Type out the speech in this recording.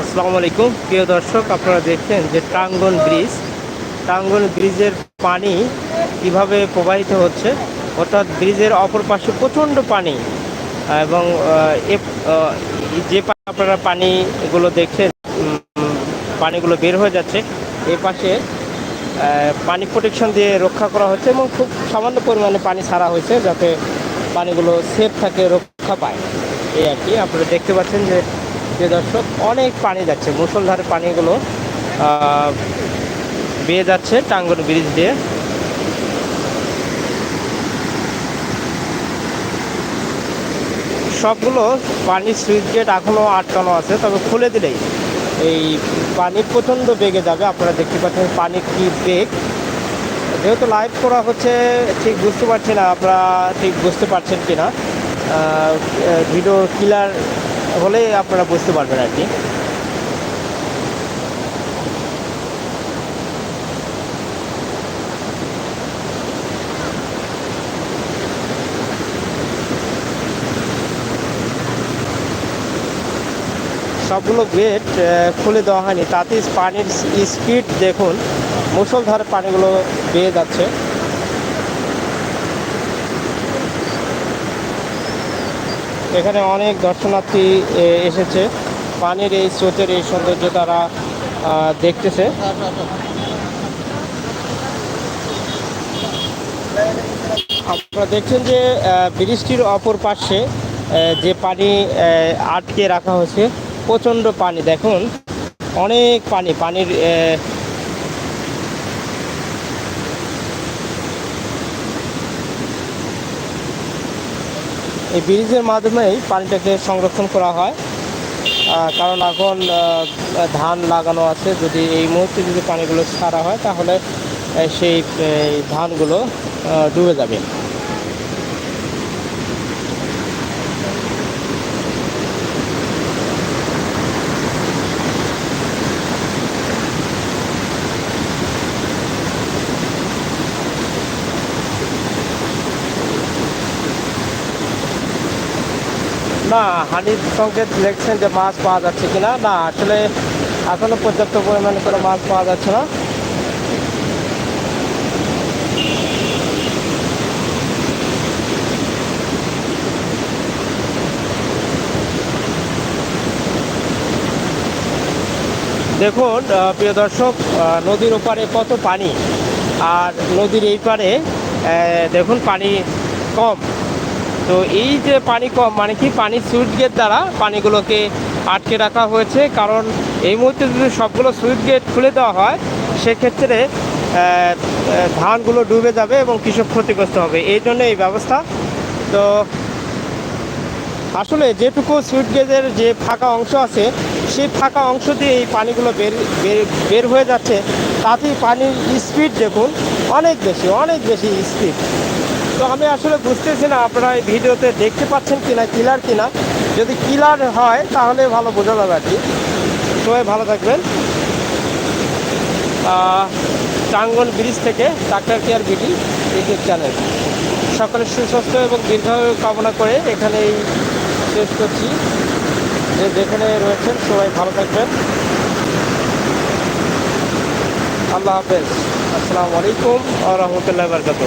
আসসালামু আলাইকুম। প্রিয় দর্শক, আপনারা দেখছেন যে টাঙ্গন ব্রিজ। টাঙ্গন ব্রিজের পানি কীভাবে প্রবাহিত হচ্ছে, অর্থাৎ ব্রিজের অপর পাশে প্রচণ্ড পানি। এবং যে আপনারা পানিগুলো দেখছেন পানিগুলো বের হয়ে যাচ্ছে, এ পাশে পানি প্রোটেকশন দিয়ে রক্ষা করা হচ্ছে এবং খুব সামান্য পরিমাণে পানি ছাড়া হয়েছে যাতে পানিগুলো সেফ থাকে, রক্ষা পায়। এই আর কি, আপনারা দেখতে পাচ্ছেন যে যে দর্শক, অনেক পানি যাচ্ছে। মুসলধারে পানিগুলো বেয়ে যাচ্ছে টাঙ্গন ব্রিজ দিয়ে। সবগুলো পানির সুইচ গেট এখনও আটকানো আছে, তবে খুলে দিলেই এই পানি প্রচণ্ড বেগে যাবে। আপনারা দেখতে পাচ্ছেন পানির কি বেগ। যেহেতু লাইভ করা হচ্ছে, ঠিক বুঝতে পারছি না আপনারা ঠিক বুঝতে পারছেন কি না ভিডিও ক্লিয়ার হলেই আপনারা বুঝতে পারবেন আর কি। সবগুলো গেট খুলে দেওয়া হয়নি। তাতে পানির স্পিড দেখুন। মুসলধারে পানিগুলো বেয়ে যাচ্ছে। এখানে অনেক দর্শনার্থী এসেছে। পানির এই স্রোতের এই সৌন্দর্য তারা দেখতেছে। আপনারা দেখছেন যে ব্রিজটির অপর পাশে যে পানি আটকে রাখা হয়েছে প্রচণ্ড পানি, দেখুন, অনেক পানি, পানির এই ব্রিজের মাধ্যমেই পানিটাকে সংরক্ষণ করা হয়। কারণ এখন ধান লাগানো আছে, যদি এই মুহূর্তে যদি পানিগুলো ছাড়া হয়, তাহলে সেই ধানগুলো ডুবে যাবে। না হানির সংকেত দেখছেন যে মাছ পাওয়া যাচ্ছে কিনা? না, আসলে এখনও পর্যাপ্ত পরিমাণে কোনো মাছ পাওয়া যাচ্ছে না। দেখুন প্রিয় দর্শক নদীর ওপারে কত পানি? আর নদীর এই পারে দেখুন পানি কম। তো এই যে পানি কম মানে কি পানি সুইচ গেট দ্বারা পানিগুলোকে আটকে রাখা হয়েছে, কারণ এই মুহূর্তে যদি সবগুলো সুইচ গেট খুলে দেওয়া হয়, সেক্ষেত্রে ধানগুলো ডুবে যাবে এবং কৃষক ক্ষতিগ্রস্ত হবে। এই জন্য এই ব্যবস্থা। তো আসলে যেটুকু সুইট গেজের যে ফাঁকা অংশ আছে, সেই ফাঁকা অংশ দিয়ে এই পানিগুলো বের- বের হয়ে যাচ্ছে। তাতেই পানির স্পিড দেখুন, অনেক বেশি অনেক বেশি স্পিড তো আমি আসলে বুঝতেছি না, আপনারা এই ভিডিওতে দেখতে পাচ্ছেন কিনা ক্লিয়ার কিনা। যদি কিলার হয়, তাহলে ভালো বোঝা যাবে আর কি। সবাই ভালো থাকবেন। টাঙ্গন ব্রিজ থেকে doctor care BD, YouTube channel সকলের সুস্বাস্থ্য এবং দীর্ঘায়ু কামনা করে এখানেই শেষ করছি। যে যেখানে রয়েছেন, সবাই ভালো থাকবেন। আল্লাহ হাফেজ। আসসালামু আলাইকুম আ রহমতুল্লাহ বরকাত